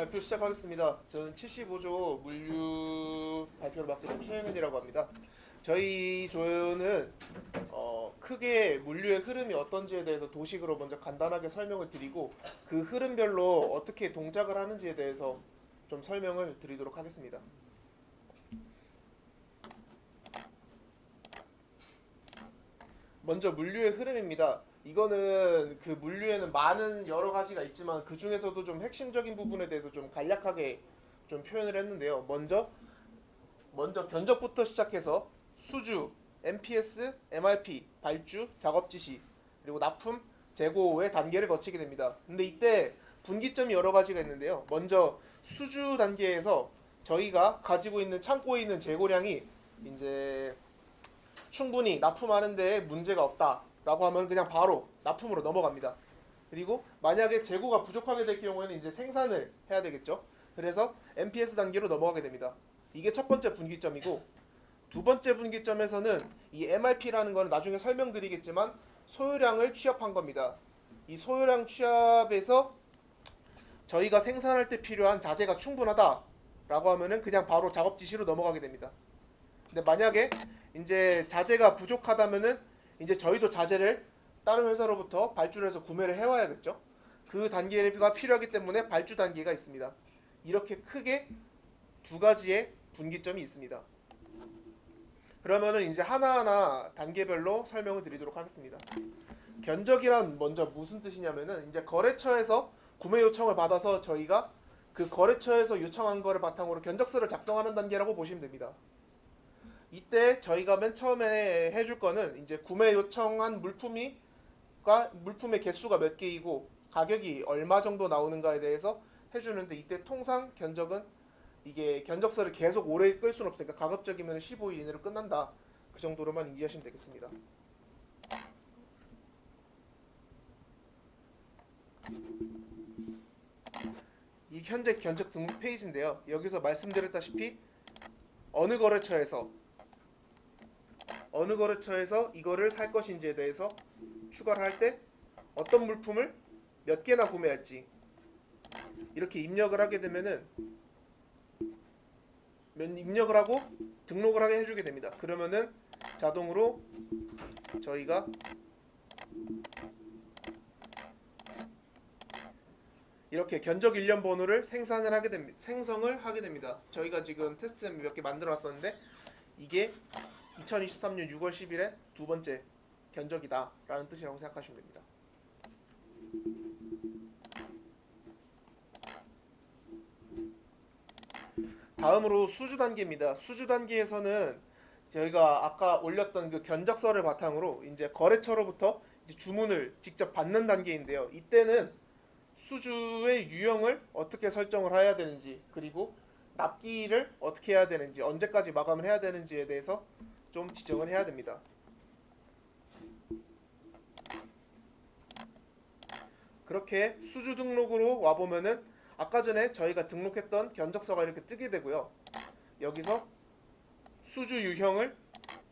발표 시작하겠습니다. 저는 75조 물류 발표를 맡게 된 최영현이라고 합니다. 저희 조는 어, 크게 물류의 흐름이 어떤지에 대해서 도식으로 먼저 간단하게 설명을 드리고 그 흐름별로 어떻게 동작을 하는지에 대해서 좀 설명을 드리도록 하겠습니다. 먼저 물류의 흐름입니다. 이거는 그 물류에는 많은 여러 가지가 있지만 그 중에서도 좀 핵심적인 부분에 대해서 좀 간략하게 좀 표현을 했는데요. 먼저 먼저 견적부터 시작해서 수주, MPS, MRP, 발주, 작업 지시 그리고 납품, 재고의 단계를 거치게 됩니다. 근데 이때 분기점이 여러 가지가 있는데요. 먼저 수주 단계에서 저희가 가지고 있는 창고에 있는 재고량이 이제 충분히 납품하는 데 문제가 없다 라고 하면 그냥 바로 납품으로 넘어갑니다. 그리고 만약에 재고가 부족하게 될 경우에는 이제 생산을 해야 되겠죠. 그래서 MPS 단계로 넘어가게 됩니다. 이게 첫 번째 분기점이고 두 번째 분기점에서는 이 MRP라는 거는 나중에 설명드리겠지만 소요량을 취합한 겁니다. 이 소요량 취합에서 저희가 생산할 때 필요한 자재가 충분하다라고 하면은 그냥 바로 작업 지시로 넘어가게 됩니다. 근데 만약에 이제 자재가 부족하다면은 이제 저희도 자재를 다른 회사로부터 발주를 해서 구매를 해와야겠죠. 그 단계가 필요하기 때문에 발주 단계가 있습니다. 이렇게 크게 두 가지의 분기점이 있습니다. 그러면은 이제 하나하나 단계별로 설명을 드리도록 하겠습니다. 견적이란 먼저 무슨 뜻이냐면은 이제 거래처에서 구매 요청을 받아서 저희가 그 거래처에서 요청한 거를 바탕으로 견적서를 작성하는 단계라고 보시면 됩니다. 이때 저희가 맨 처음에 해줄 거는 이제 구매 요청한 물품이가 물품의 개수가 몇 개이고 가격이 얼마 정도 나오는가에 대해서 해주는데 이때 통상 견적은 이게 견적서를 계속 오래 끌 수는 없으니까 가급적이면 15일 이내로 끝난다 그 정도로만 이해하시면 되겠습니다. 이 현재 견적 등록 페이지인데요. 여기서 말씀드렸다시피 어느 거래처에서 어느 거래처에서 이거를 살 것인지에 대해서 추가를 할 때 어떤 물품을 몇 개나 구매할지 이렇게 입력을 하게 되면은 면 입력을 하고 등록을 하게 해주게 됩니다. 그러면은 자동으로 저희가 이렇게 견적 일련 번호를 생산을 하게 됩니다. 생성을 하게 됩니다. 저희가 지금 테스트 몇 개 만들어 놨었는데 이게 2023년 6월 10일에 두 번째 견적이다 라는 뜻이라고 생각하시면 됩니다. 다음으로 수주 단계입니다. 수주 단계에서는 저희가 아까 올렸던 그 견적서를 바탕으로 이제 거래처로부터 이제 주문을 직접 받는 단계인데요. 이때는 수주의 유형을 어떻게 설정을 해야 되는지 그리고 납기를 어떻게 해야 되는지 언제까지 마감을 해야 되는지에 대해서 좀 지정을 해야 됩니다. 그렇게 수주 등록으로 와 보면은 아까 전에 저희가 등록했던 견적서가 이렇게 뜨게 되고요. 여기서 수주 유형을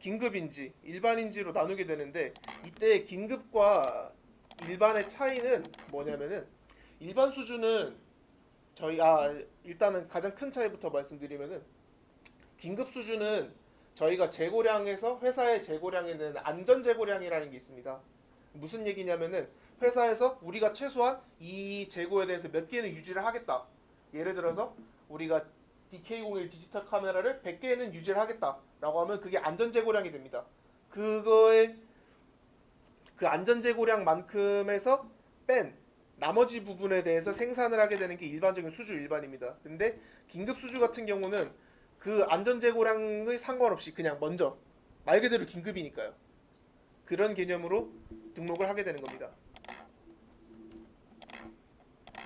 긴급인지 일반인지로 나누게 되는데 이때 긴급과 일반의 차이는 뭐냐면은 일반 수주는 저희 아 일단은 가장 큰 차이부터 말씀드리면은 긴급 수주는 저희가 재고량에서 회사의 재고량에는 안전 재고량이라는 게 있습니다. 무슨 얘기냐면은 회사에서 우리가 최소한 이 재고에 대해서 몇 개는 유지를 하겠다. 예를 들어서 우리가 DK01 디지털 카메라를 100개는 유지를 하겠다라고 하면 그게 안전 재고량이 됩니다. 그거에 그 안전 재고량만큼에서 뺀 나머지 부분에 대해서 생산을 하게 되는 게 일반적인 수주 일반입니다. 근데 긴급 수주 같은 경우는 그 안전 재고량의 상관없이 그냥 먼저 말 그대로 긴급이니까요. 그런 개념으로 등록을 하게 되는 겁니다.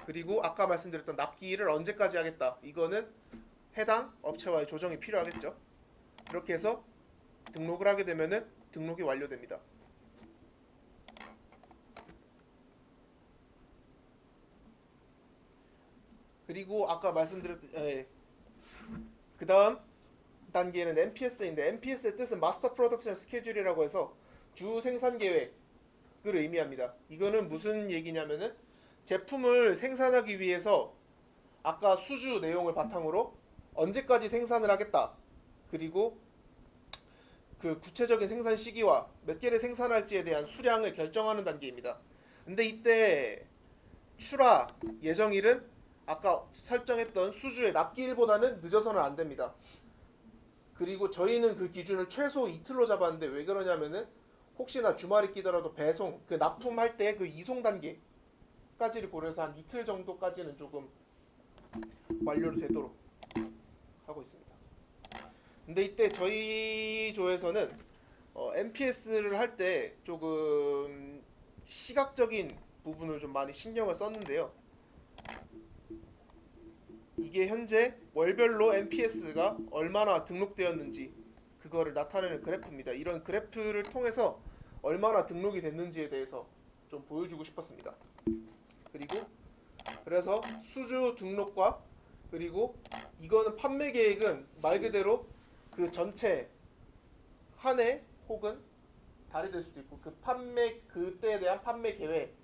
그리고 아까 말씀드렸던 납기를 언제까지 하겠다. 이거는 해당 업체와의 조정이 필요하겠죠. 그렇게 해서 등록을 하게 되면은 등록이 완료됩니다. 그리고 아까 말씀드렸던 예. 그 다음 단계는 MPS인데 MPS의 뜻은 마스터 프로덕션 스케줄이라고 해서 주 생산 계획을 의미합니다. 이거는 무슨 얘기냐면은 제품을 생산하기 위해서 아까 수주 내용을 바탕으로 언제까지 생산을 하겠다. 그리고 그 구체적인 생산 시기와 몇 개를 생산할지에 대한 수량을 결정하는 단계입니다. 근데 이때 출하 예정일은 아까 설정했던 수주의 납기일보다는 늦어서는 안 됩니다. 그리고 저희는 그 기준을 최소 이틀로 잡았는데 왜 그러냐면은 혹시나 주말이 끼더라도 배송 그 납품할 때 그 이송 단계까지를 고려해서 한 이틀 정도까지는 조금 완료를 되도록 하고 있습니다. 근데 이때 저희 조에서는 어, MPS를 할 때 조금 시각적인 부분을 좀 많이 신경을 썼는데요. 이게 현재 월별로 NPS가 얼마나 등록되었는지 그거를 나타내는 그래프입니다. 이런 그래프를 통해서 얼마나 등록이 됐는지에 대해서 좀 보여주고 싶었습니다. 그리고 그래서 수주 등록과 그리고 이거는 판매 계획은 말 그대로 그 전체 한 해 혹은 달이 될 수도 있고 그 판매 그때에 대한 판매 계획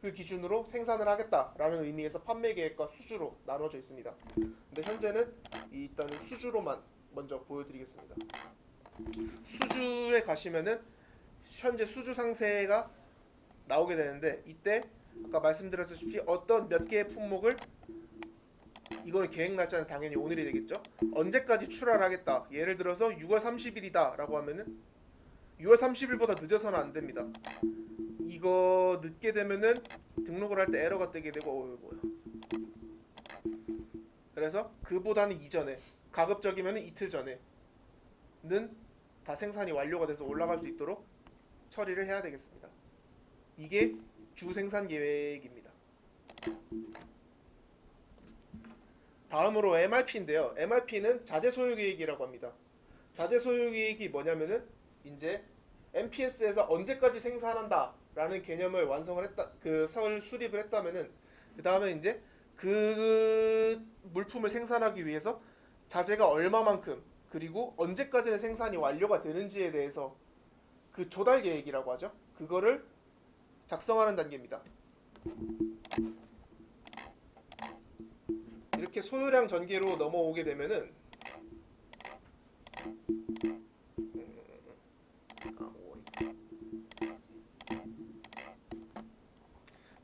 그 기준으로 생산을 하겠다라는 의미에서 판매 계획과 수주로 나눠져 있습니다. 근데 현재는 이 일단은 수주로만 먼저 보여드리겠습니다. 수주에 가시면은 현재 수주 상세가 나오게 되는데 이때 아까 말씀드렸다시피 어떤 몇 개의 품목을 이거는 계획 날짜는 당연히 오늘이 되겠죠. 언제까지 출하를 하겠다. 예를 들어서 6월 30일이다라고 하면은 6월 30일보다 늦어서는 안 됩니다. 이거 늦게 되면은 등록을 할 때 에러가 뜨게 되고 어 뭐야? 그래서 그보다는 이전에 가급적이면 이틀 전에는 다 생산이 완료가 돼서 올라갈 수 있도록 처리를 해야 되겠습니다. 이게 주 생산 계획입니다. 다음으로 MRP인데요. MRP는 자재 소유 계획이라고 합니다. 자재 소유 계획이 뭐냐면은 이제 MPS에서 언제까지 생산한다 라는 개념을 완성을 했다 그설 수립을 했다면은 그 다음에 이제 그 물품을 생산하기 위해서 자재가 얼마만큼 그리고 언제까지는 생산이 완료가 되는지에 대해서 그 조달 계획이라고 하죠. 그거를 작성하는 단계입니다. 이렇게 소요량 전개로 넘어오게 되면은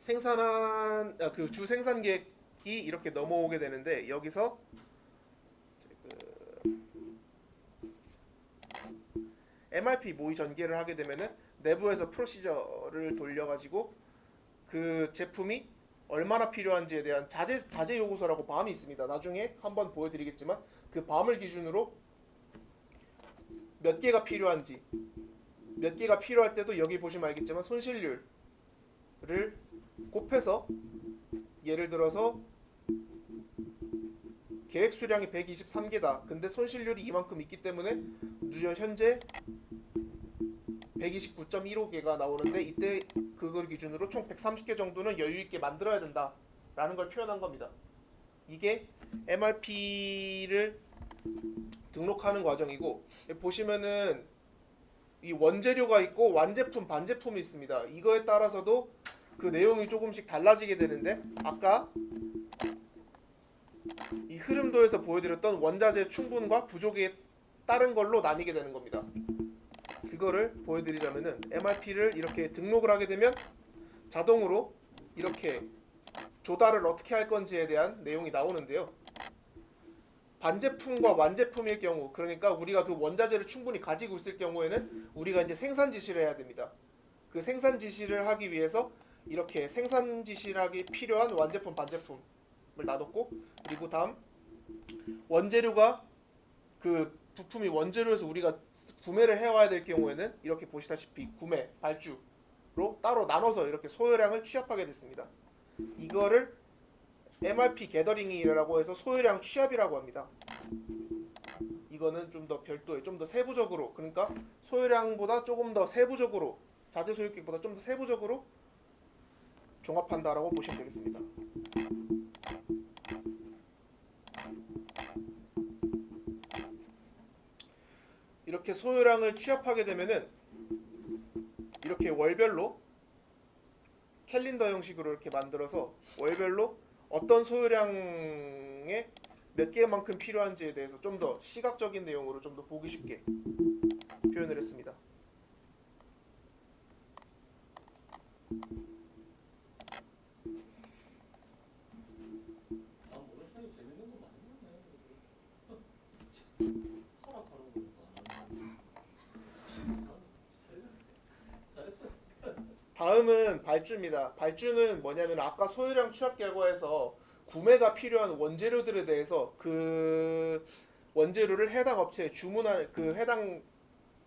생산한 아, 그주 생산 계획이 이렇게 넘어오게 되는데 여기서 그 MRP 모의 전개를 하게 되면은 내부에서 프로시저를 돌려가지고 그 제품이 얼마나 필요한지에 대한 자재 자재 요구서라고 밤이 있습니다. 나중에 한번 보여드리겠지만 그 밤을 기준으로 몇 개가 필요한지 몇 개가 필요할 때도 여기 보시면 알겠지만 손실률을 곱해서 예를 들어서 계획 수량이 123개다. 근데 손실률이 이만큼 있기 때문에 현재 129.15개가 나오는데 이때 그걸 기준으로 총 130개 정도는 여유 있게 만들어야 된다라는 걸 표현한 겁니다. 이게 MRP를 등록하는 과정이고 보시면은 이 원재료가 있고 완제품, 반제품이 있습니다. 이거에 따라서도 그 내용이 조금씩 달라지게 되는데 아까 이 흐름도에서 보여드렸던 원자재 충분과 부족에 따른 걸로 나뉘게 되는 겁니다. 그거를 보여드리자면은 MRP를 이렇게 등록을 하게 되면 자동으로 이렇게 조달을 어떻게 할 건지에 대한 내용이 나오는데요. 반제품과 완제품일 경우, 그러니까 우리가 그 원자재를 충분히 가지고 있을 경우에는 우리가 이제 생산 지시를 해야 됩니다. 그 생산 지시를 하기 위해서 이렇게 생산 하기 필요한 완제품, 반제품을 놔뒀고, 그리고 다음 원재료가 그 부품이 원재료에서 우리가 구매를 해와야 될 경우에는 이렇게 보시다시피 구매, 발주로 따로 나눠서 이렇게 소요량을 취합하게 됐습니다. 이거를 MRP 게더링이라고 해서 소요량 취합이라고 합니다. 이거는 좀 더 별도의, 좀 더 세부적으로, 그러니까 소요량보다 조금 더 세부적으로 자재 소유객보다 좀 더 세부적으로 종합한다라고 보시면 되겠습니다. 이렇게 소요량을 취합하게 되면은 이렇게 월별로 캘린더 형식으로 이렇게 만들어서 월별로 어떤 소요량 내용에 몇 개만큼 필요한지에 대해서 좀 더 시각적인 내용으로 좀 더 보기 쉽게 표현을 했습니다. 아 뭐래 사이 재밌는 거 많이 하네. 타락하는 거니까. 잘했어. 다음은 발주입니다. 발주는 뭐냐면 아까 소유량 취합 결과에서 구매가 필요한 원재료들에 대해서 그 원재료를 해당 업체에 주문할 그 해당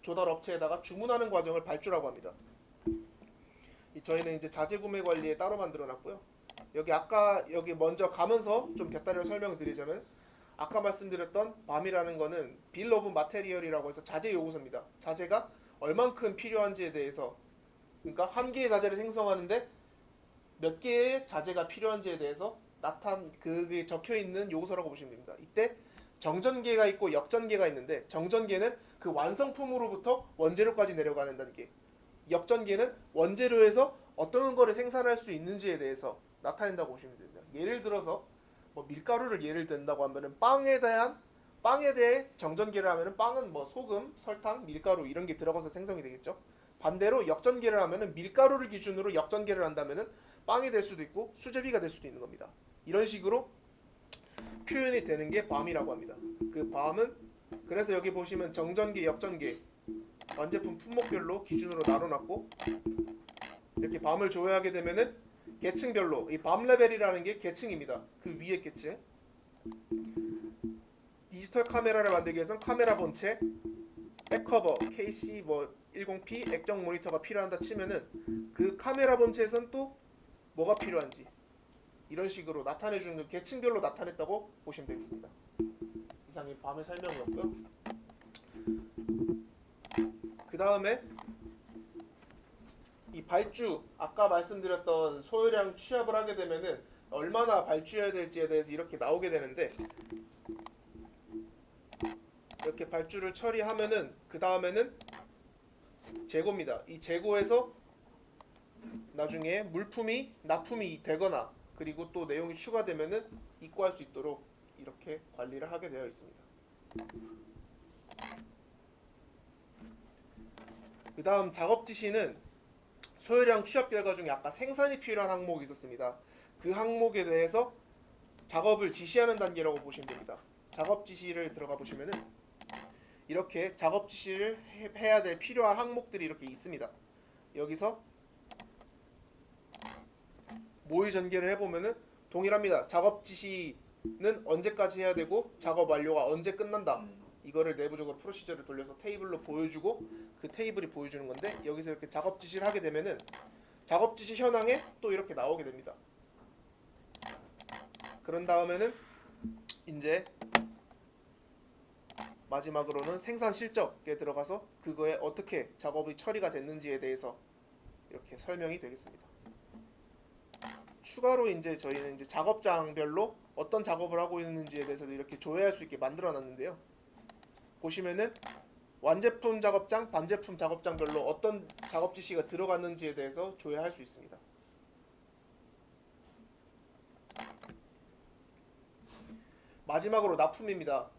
조달 업체에다가 주문하는 과정을 발주라고 합니다. 이 저희는 이제 자재 구매 관리에 따로 만들어 놨고요. 여기 아까 여기 먼저 가면서 좀 곁다리로 설명을 드리자면 아까 말씀드렸던 밤이라는 거는 빌 오브 마테리얼이라고 해서 자재 요구서입니다. 자재가 얼만큼 필요한지에 대해서 그러니까 한 개의 자재를 생성하는데 몇 개의 자재가 필요한지에 대해서 나탄 그게 적혀 있는 요구서라고 보시면 됩니다. 이때 정전계가 있고 역전계가 있는데 정전계는 그 완성품으로부터 원재료까지 내려가는 단계. 역전계는 원재료에서 어떤 거를 생산할 수 있는지에 대해서 나타낸다고 보시면 됩니다. 예를 들어서 뭐 밀가루를 예를 든다고 하면은 빵에 대한 빵에 대해 정전계를 하면은 빵은 뭐 소금, 설탕, 밀가루 이런 게 들어가서 생성이 되겠죠. 반대로 역전계를 하면은 밀가루를 기준으로 역전계를 한다면은 빵이 될 수도 있고 수제비가 될 수도 있는 겁니다. 이런 식으로 표현이 되는 게 밤이라고 합니다. 그 밤은 그래서 여기 보시면 정전계, 역전계 완제품 품목별로 기준으로 나눠놨고 이렇게 밤을 조회하게 되면은 계층별로 이 밤 레벨이라는 게 계층입니다. 그 위에 계층 디지털 카메라를 만들기 위해서는 카메라 본체, 백커버, KC 뭐 10P 액정 모니터가 필요한다 치면은 그 카메라 본체에선 또 뭐가 필요한지 이런 식으로 나타내 주는 그 계층별로 나타냈다고 보시면 되겠습니다. 이상이 밤의 설명이었고요. 그 다음에 이 발주 아까 말씀드렸던 소요량 취합을 하게 되면은 얼마나 발주해야 될지에 대해서 이렇게 나오게 되는데 이렇게 발주를 처리하면은 그 다음에는 재고입니다. 이 재고에서 나중에 물품이 납품이 되거나 그리고 또 내용이 추가되면은 입고할 수 있도록 이렇게 관리를 하게 되어 있습니다. 그 다음 작업 지시는 소요량 취합 결과 중에 아까 생산이 필요한 항목이 있었습니다. 그 항목에 대해서 작업을 지시하는 단계라고 보시면 됩니다. 작업 지시를 들어가 보시면은 이렇게 작업 지시를 해- 해야 될 필요한 항목들이 이렇게 있습니다. 여기서 모의 전개를 해보면은 동일합니다. 작업 지시는 언제까지 해야 되고 작업 완료가 언제 끝난다. 이거를 내부적으로 프로시저를 돌려서 테이블로 보여주고 그 테이블이 보여주는 건데 여기서 이렇게 작업 지시를 하게 되면은 작업 지시 현황에 또 이렇게 나오게 됩니다. 그런 다음에는 이제 마지막으로는 생산 실적에 들어가서 그거에 어떻게 작업이 처리가 됐는지에 대해서 이렇게 설명이 되겠습니다. 추가로 이제 저희는 이제 작업장별로 어떤 작업을 하고 있는지에 대해서도 이렇게 조회할 수 있게 만들어 놨는데요. 보시면은 완제품 작업장, 반제품 작업장별로 어떤 작업 지시가 들어갔는지에 대해서 조회할 수 있습니다. 마지막으로 납품입니다.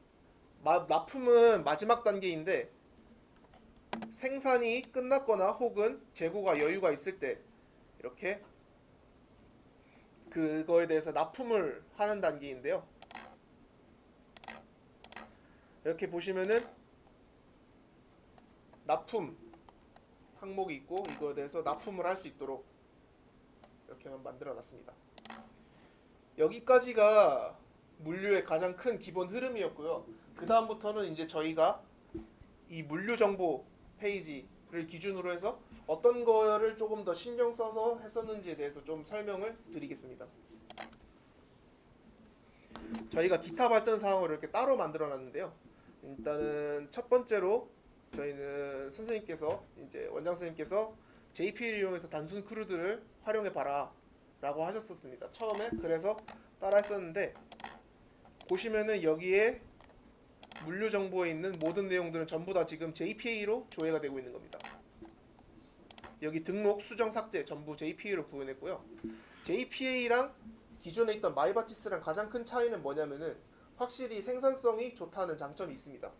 마, 납품은 마지막 단계인데 생산이 끝났거나 혹은 재고가 여유가 있을 때 이렇게 그거에 대해서 납품을 하는 단계인데요. 이렇게 보시면은 납품 항목이 있고 이거에 대해서 납품을 할 수 있도록 이렇게만 만들어 놨습니다. 여기까지가 물류의 가장 큰 기본 흐름이었고요. 그 다음부터는 이제 저희가 이 물류 정보 페이지를 기준으로 해서 어떤 거를 조금 더 신경 써서 했었는지에 대해서 좀 설명을 드리겠습니다. 저희가 기타 발전 사항을 이렇게 따로 만들어 놨는데요. 일단은 첫 번째로 저희는 선생님께서 이제 원장 선생님께서 JPL 이용해서 단순 크루드를 활용해 봐라 라고 하셨었습니다. 처음에 그래서 따라 했었는데 보시면은 여기에 물류 정보에 있는 모든 내용들은 전부 다 지금 JPA로 조회가 되고 있는 겁니다. 여기 등록, 수정, 삭제 전부 JPA로 구현했고요. JPA랑 기존에 있던 마이바티스랑 가장 큰 차이는 뭐냐면은 확실히 생산성이 좋다는 장점이 있습니다.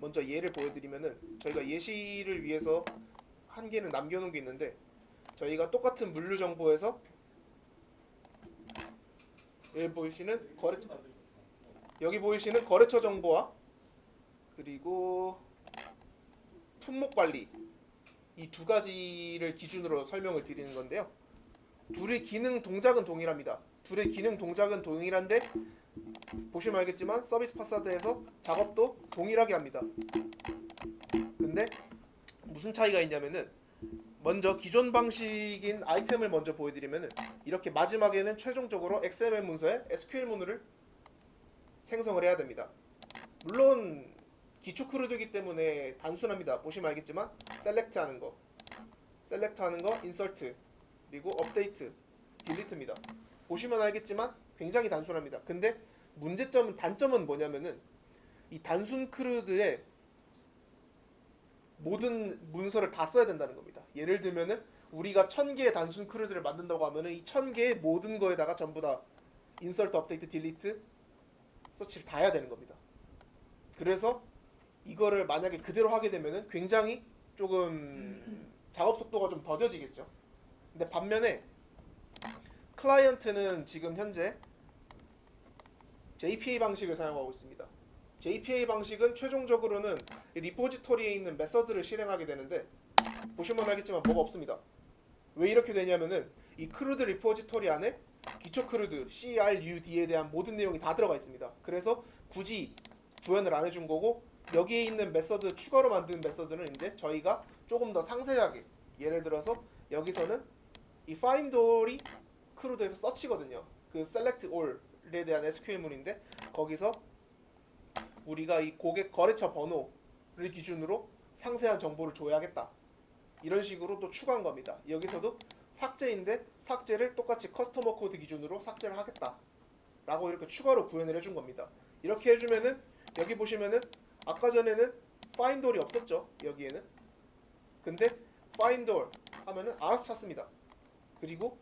먼저 예를 보여드리면은 저희가 예시를 위해서 한 개는 남겨놓은 게 있는데 저희가 똑같은 물류 정보에서 여기 보이시는 거래 여기 보이시는 거래처 정보와 그리고 품목 관리 이 두 가지를 기준으로 설명을 드리는 건데요. 둘의 기능 동작은 동일합니다. 둘의 기능 동작은 동일한데 보시면 알겠지만 서비스 파사드에서 작업도 동일하게 합니다. 근데 무슨 차이가 있냐면은 먼저 기존 방식인 아이템을 먼저 보여드리면은 이렇게 마지막에는 최종적으로 XML 문서에 SQL 문을 생성을 해야 됩니다. 물론 기초 크루드이기 때문에 단순합니다. 보시면 알겠지만 셀렉트 하는 거, 셀렉트 하는 거, 인서트, 그리고 업데이트, 딜리트입니다. 보시면 알겠지만 굉장히 단순합니다. 근데 문제점은 단점은 뭐냐면은 이 단순 크루드에 모든 문서를 다 써야 된다는 겁니다. 예를 들면은 우리가 천 개의 단순 크루드를 만든다고 하면은 이 천 개의 모든 거에다가 전부 다 인서트, 업데이트, 딜리트, 서치를 다 해야 되는 겁니다. 그래서 이거를 만약에 그대로 하게 되면은 굉장히 조금 작업 속도가 좀 더뎌지겠죠. 근데 반면에 클라이언트는 지금 현재 JPA 방식을 사용하고 있습니다. JPA 방식은 최종적으로는 이 리포지토리에 있는 메서드를 실행하게 되는데 보시면 알겠지만 뭐가 없습니다. 왜 이렇게 되냐면은 이 크루드 리포지토리 안에 기초 크루드 CRUD에 대한 모든 내용이 다 들어가 있습니다. 그래서 굳이 구현을 안 해준 거고 여기에 있는 메서드 추가로 만든 메서드는 이제 저희가 조금 더 상세하게 예를 들어서 여기서는 이 find all이 크루드에서 서치거든요. 그 select all에 대한 SQL문인데 거기서 우리가 이 고객 거래처 번호를 기준으로 상세한 정보를 줘야겠다. 이런 식으로 또 추가한 겁니다. 여기서도 삭제인데 삭제를 똑같이 커스터머 코드 기준으로 삭제를 하겠다. 라고 이렇게 추가로 구현을 해준 겁니다. 이렇게 해주면은 여기 보시면은 아까 전에는 find all이 없었죠. 여기에는. 근데 find all 하면은 알아서 찾습니다. 그리고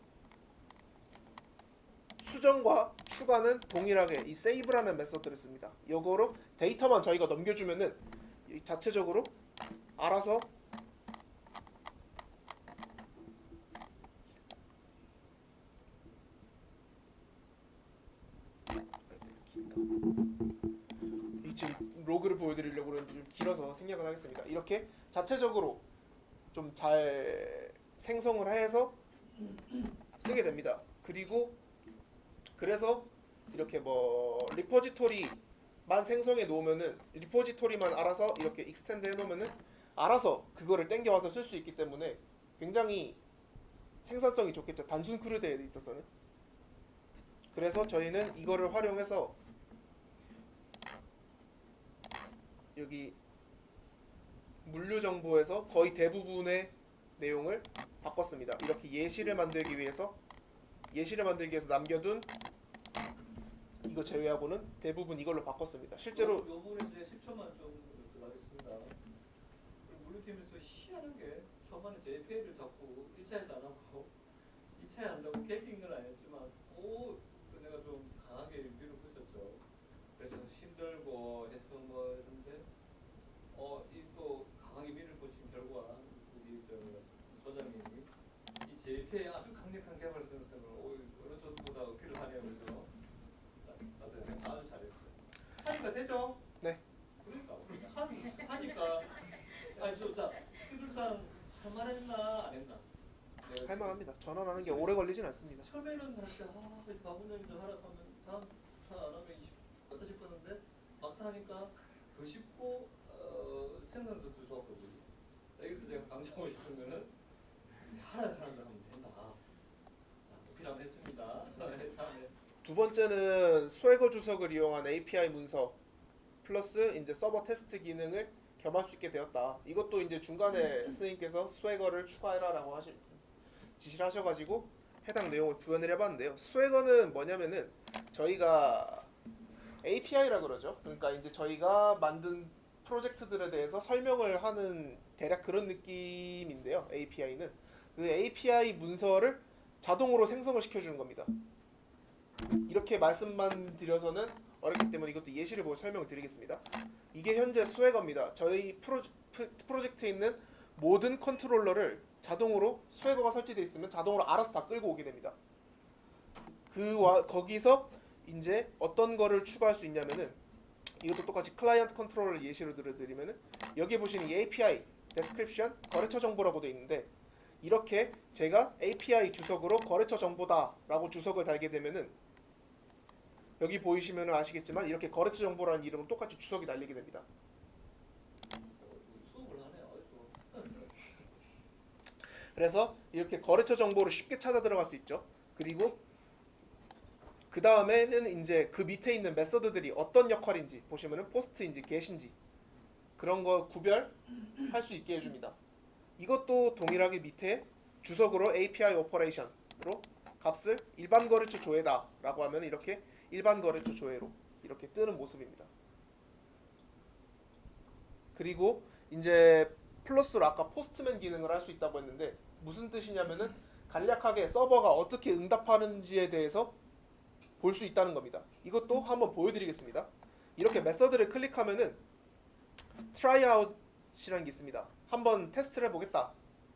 수정과 추가는 동일하게 이 save라는 메서드를 씁니다. 이거로 데이터만 저희가 넘겨주면은 이 자체적으로 알아서 로그를 보여드리려고 그러는데 좀 길어서 생략을 하겠습니다. 이렇게 자체적으로 좀 잘 생성을 해서 쓰게 됩니다. 그리고 그래서 이렇게 뭐 리포지토리만 생성해 놓으면은 리포지토리만 알아서 이렇게 익스텐드 해 놓으면은 알아서 그거를 땡겨 와서 쓸 수 있기 때문에 굉장히 생산성이 좋겠죠. 단순 크루드에 있어서는. 그래서 저희는 이거를 활용해서 여기 물류 정보에서 거의 대부분의 내용을 바꿨습니다. 이렇게 예시를 만들기 위해서 예시를 만들기 위해서 남겨둔 이거 제외하고는 대부분 이걸로 바꿨습니다. 실제로 요 부분에 이제 10초만 좀 들어가겠습니다. 물류팀에서 희한한 게 초반에 JPA를 자꾸 1차에서 안 하고 2차에 한다고 계획인 건 아니었지만 오 내가 좀 강하게 밀어붙였죠. 그래서 힘들고 해서 뭐 했는데 어이 또 강하게 밀어붙인 결과 우리 저 소장님이 이 JPA 아주 강력한 개발 생성을 오 어느 정도보다 어필을 하네요, 그죠? 맞아요, 아주 잘했어. 하니까 되죠? 네. 그러니까 하니, 하니까 아니 저자 스케줄상 할만 했나 안 했나? 내가 할만합니다. 전환하는 게 오래 걸리진 않습니다. 처음에는 할때 아, 바보님도 하라 하면 다음 차안 하면 죽겠다 싶었는데 막상 하니까 더 쉽고 어, 생산도 더 좋았거든요. 여기서 제가 강조하고 싶은 거는 하라 하는 거 하면 된다. 자, 도필 한번 했습니다. 다음에 두 번째는 스웨거 주석을 이용한 API 문서 플러스 이제 서버 테스트 기능을 겸할 수 있게 되었다. 이것도 이제 중간에 스님께서 스웨거를 추가해라라고 하시 지시를 하셔가지고 해당 내용을 구현을 해봤는데요. 스웨거는 뭐냐면은 저희가 API라 그러죠. 그러니까 이제 저희가 만든 프로젝트들에 대해서 설명을 하는 대략 그런 느낌인데요. API는 그 API 문서를 자동으로 생성을 시켜주는 겁니다. 이렇게 말씀만 드려서는 어렵기 때문에 이것도 예시를 보고 설명을 드리겠습니다. 이게 현재 스웨거입니다. 저희 프로, 프- 프로젝트에 있는 모든 컨트롤러를 자동으로 스웨거가 설치되어 있으면 자동으로 알아서 다 끌고 오게 됩니다. 그 와, 거기서 이제 어떤 거를 추가할 수 있냐면은 이것도 똑같이 클라이언트 컨트롤러 예시로 들어드리면은 여기 보시는 이 API description 거래처 정보라고 되어 있는데 이렇게 제가 API 주석으로 거래처 정보다라고 주석을 달게 되면은 여기 보이시면 아시겠지만 이렇게 거래처 정보라는 이름은 똑같이 주석이 달리게 됩니다. 그래서 이렇게 거래처 정보를 쉽게 찾아 들어갈 수 있죠. 그리고 그 다음에는 이제 그 밑에 있는 메서드들이 어떤 역할인지 보시면은 포스트인지 get인지 그런 거 구별할 수 있게 해줍니다. 이것도 동일하게 밑에 주석으로 API 오퍼레이션으로 값을 일반 거래처 조회다라고 하면 이렇게 일반 거래처 조회로 이렇게 뜨는 모습입니다. 그리고 이제 플러스로 아까 포스트맨 기능을 할 수 있다고 했는데 무슨 뜻이냐면은 간략하게 서버가 어떻게 응답하는지에 대해서 볼 수 있다는 겁니다. 이것도 한번 보여드리겠습니다. 이렇게 메서드를 클릭하면은 try out이라는 게 있습니다. 한번 테스트를 해보겠다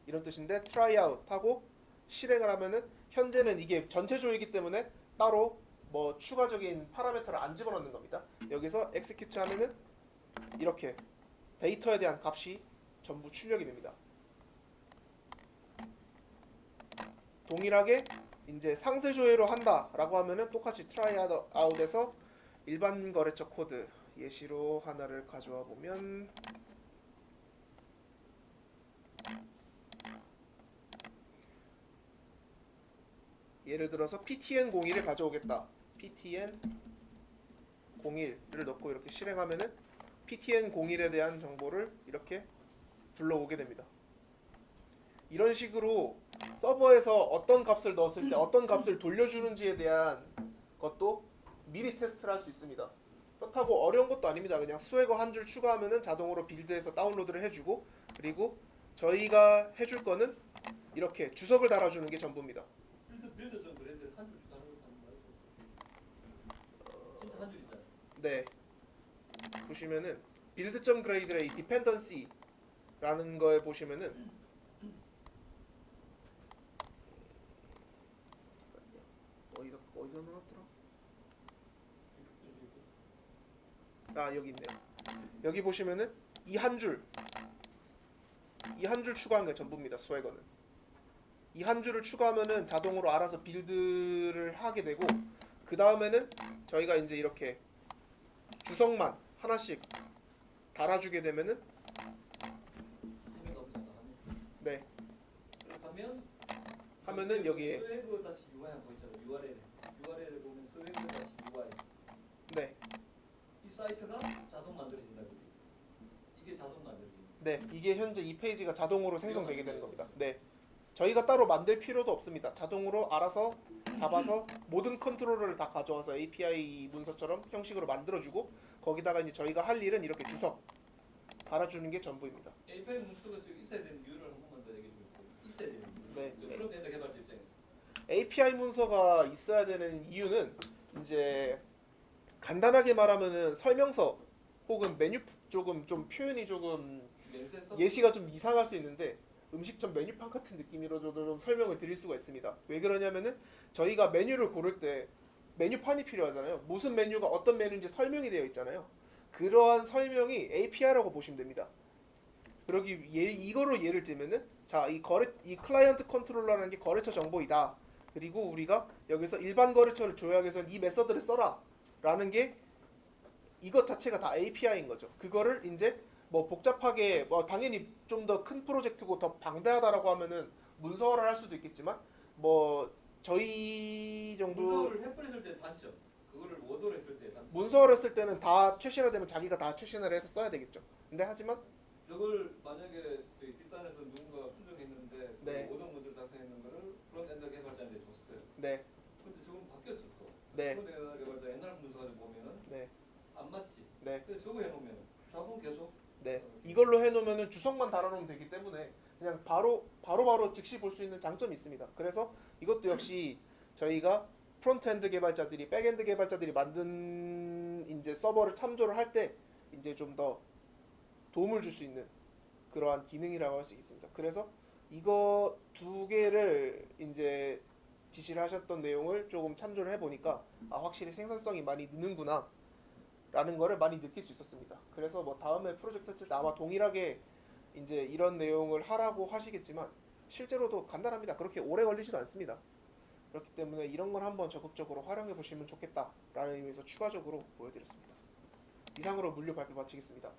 이런 뜻인데 out 하고 실행을 하면은 현재는 이게 전체 조이기 때문에 따로 뭐 추가적인 파라미터를 안 집어넣는 겁니다. 여기서 execute 하면은 이렇게 데이터에 대한 값이 전부 출력이 됩니다. 동일하게 이제 상세 조회로 한다라고 하면은 똑같이 try out에서 일반 거래처 코드 예시로 하나를 가져와 보면 예를 들어서 PTN 01을 가져오겠다. PTN 01을 넣고 이렇게 실행하면은 PTN 01에 대한 정보를 이렇게 불러오게 됩니다. 이런 식으로 서버에서 어떤 값을 넣었을 때 어떤 값을 돌려주는지에 대한 것도 미리 테스트를 할 수 있습니다. 그렇다고 어려운 것도 아닙니다. 그냥 스웨거 한 줄 추가하면은 자동으로 빌드해서 다운로드를 해주고 그리고 저희가 해줄 거는 이렇게 주석을 달아주는 게 전부입니다. 빌드 빌드 좀 그랬는데 한줄 주다는 것도 아니고 진짜 한 줄 있잖아요. 네. 보시면은 빌드.점 그레이드의 이 디펜던시라는 거에 보시면은 어디다 어디다 넣었더라? 아 여기 있네요. 여기 보시면은 이 한 줄, 이 한 줄 추가한 게 전부입니다. 스웨거는 이 한 줄을 추가하면은 자동으로 알아서 빌드를 하게 되고 그 다음에는 저희가 이제 이렇게 주석만 하나씩 달아주게 되면은. 네 하면 하면은 여기에 스웨그 다시 UI 한 보이잖아요. URL URL을 보면 스웨그 다시 UI 네 이 사이트가 자동 만들어진다. 이게 자동 만들어진다. 네, 이게 현재 이 페이지가 자동으로 생성되게 되는 겁니다. 네, 저희가 따로 만들 필요도 없습니다. 자동으로 알아서 잡아서 모든 컨트롤러를 다 가져와서 API 문서처럼 형식으로 만들어주고 거기다가 이제 저희가 할 일은 이렇게 주석 달아주는 게 전부입니다. API 문서가 좀 있어야 되는 이유를 한 번만 더 얘기해 주세요. 있어야 되는 이유. 네. 프론트엔드 개발자 입장에서. API 문서가 있어야 되는 이유는 이제 간단하게 말하면은 설명서 혹은 메뉴 조금 좀 표현이 조금 예시가 좀 이상할 수 있는데 음식점 메뉴판 같은 느낌으로 저도 좀 설명을 드릴 수가 있습니다. 왜 그러냐면은 저희가 메뉴를 고를 때 메뉴판이 필요하잖아요. 무슨 메뉴가 어떤 메뉴인지 설명이 되어 있잖아요. 그러한 설명이 API라고 보시면 됩니다. 그러기 예, 이거로 예를 들면은 자 이 거래 이 클라이언트 컨트롤러라는 게 거래처 정보이다. 그리고 우리가 여기서 일반 거래처를 조회하기 위해서는 이 메서드를 써라라는 게 이것 자체가 다 API인 거죠. 그거를 이제 뭐 복잡하게 뭐 당연히 좀 더 큰 프로젝트고 더 방대하다라고 하면은 문서화를 할 수도 있겠지만 뭐 저희 정도 문서를 햇불했을 때 단점. 그거를 워드로 했을 때 단점. 문서화를 했을 때는 다 최신화되면 자기가 다 최신화를 해서 써야 되겠죠. 근데 하지만 저걸 만약에 저희 뒷단에서 누군가 수정했는데 네. 그 오던 문제를 작성했는 거를 프론트엔드 개발자한테 줬어요. 네, 근데 저건 바뀌었을 거. 네, 프론트엔드 개발자 옛날 문서 가지고 보면은 네, 안 맞지. 네, 근데 저거 해놓으면 자동 계속. 네. 이걸로 해놓으면은 주석만 달아놓으면 되기 때문에 그냥 바로 바로 바로 즉시 볼 수 있는 장점이 있습니다. 그래서 이것도 역시 저희가 프론트엔드 개발자들이 백엔드 개발자들이 만든 이제 서버를 참조를 할 때 이제 좀 더 도움을 줄 수 있는 그러한 기능이라고 할 수 있습니다. 그래서 이거 두 개를 이제 지시를 하셨던 내용을 조금 참조를 해보니까 아 확실히 생산성이 많이 느는구나 라는 거를 많이 느낄 수 있었습니다. 그래서 뭐 다음에 프로젝트 했을 때 아마 동일하게 이제 이런 내용을 하라고 하시겠지만 실제로도 간단합니다. 그렇게 오래 걸리지도 않습니다. 그렇기 때문에 이런 건 한번 적극적으로 활용해 보시면 좋겠다라는 의미에서 추가적으로 보여드렸습니다. 이상으로 물류 발표 마치겠습니다.